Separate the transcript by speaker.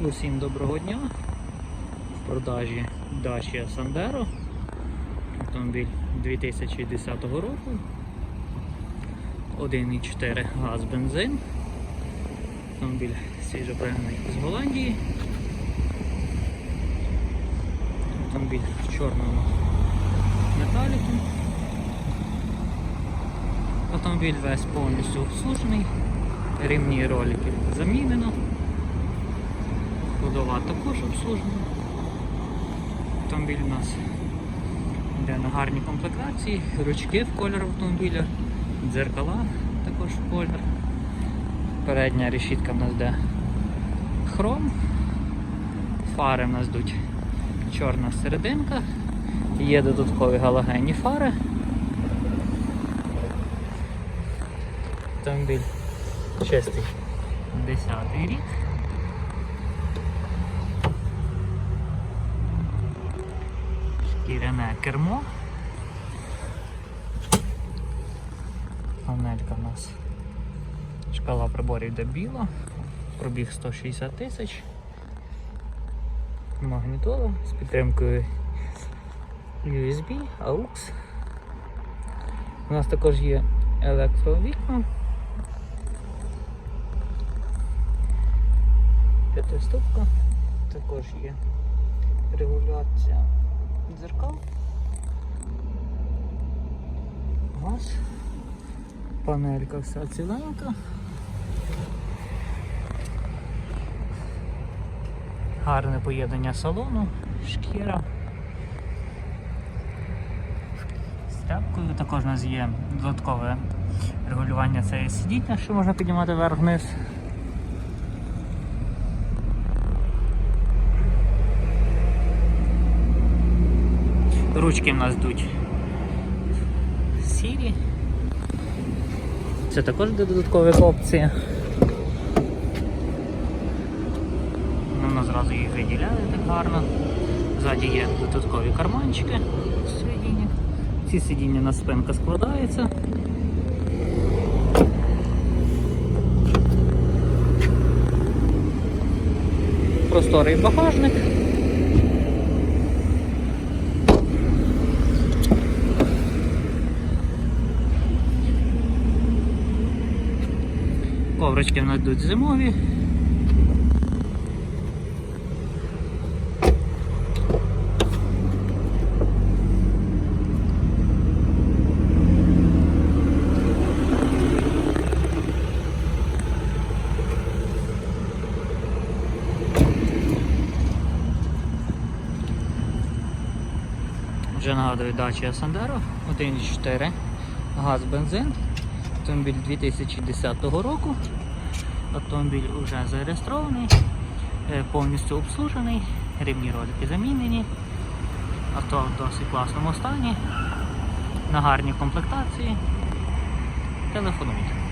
Speaker 1: Усім доброго дня. В продажі Dacia Sandero. Автомобіль 2010 року. 1,4 газ бензин. Автомобіль свіжопригнаний з Голландії. Автомобіль в чорному металіку. Автомобіль весь повністю обслужений. Рівні ролики замінено. Ходова також обслужена. Автомобіль у нас йде на гарній комплектації, ручки в колір автомобіля, дзеркала також в колір. Передня решітка в нас йде хром, фари в нас йдуть чорна серединка, є додаткові галогенні фари. Автомобіль чистий 10 рік. Шкіряне кермо. Панелька у нас. Шкала приборів йде біла. Пробіг 160 тисяч. Магнітола з підтримкою USB, AUX. У нас також є електровікна. П'ятиступка. Також є регуляція дзеркал. Газ. Панелька вся ціленька. Гарне поєднання салону, шкіра. З тряпкою також у нас є додаткове регулювання цієї сидіння, що можна піднімати вверх-вниз. Ручки в нас йдуть сірі. Це також буде додаткова опція. Воно зразу їх виділяє так гарно. Ззаді є додаткові карманчики сидіння. Ці сидіння на спинка складається. Просторий багажник. Коврички в нас йдуть зимові. Вже нагадую Dacia Sandero 1.4 газ бензин. Автомобіль 2010 року. Автомобіль вже зареєстрований, е, повністю обслужений, рівні ролики замінені. Авто в досить класному стані, на гарній комплектації. Телефонуйте.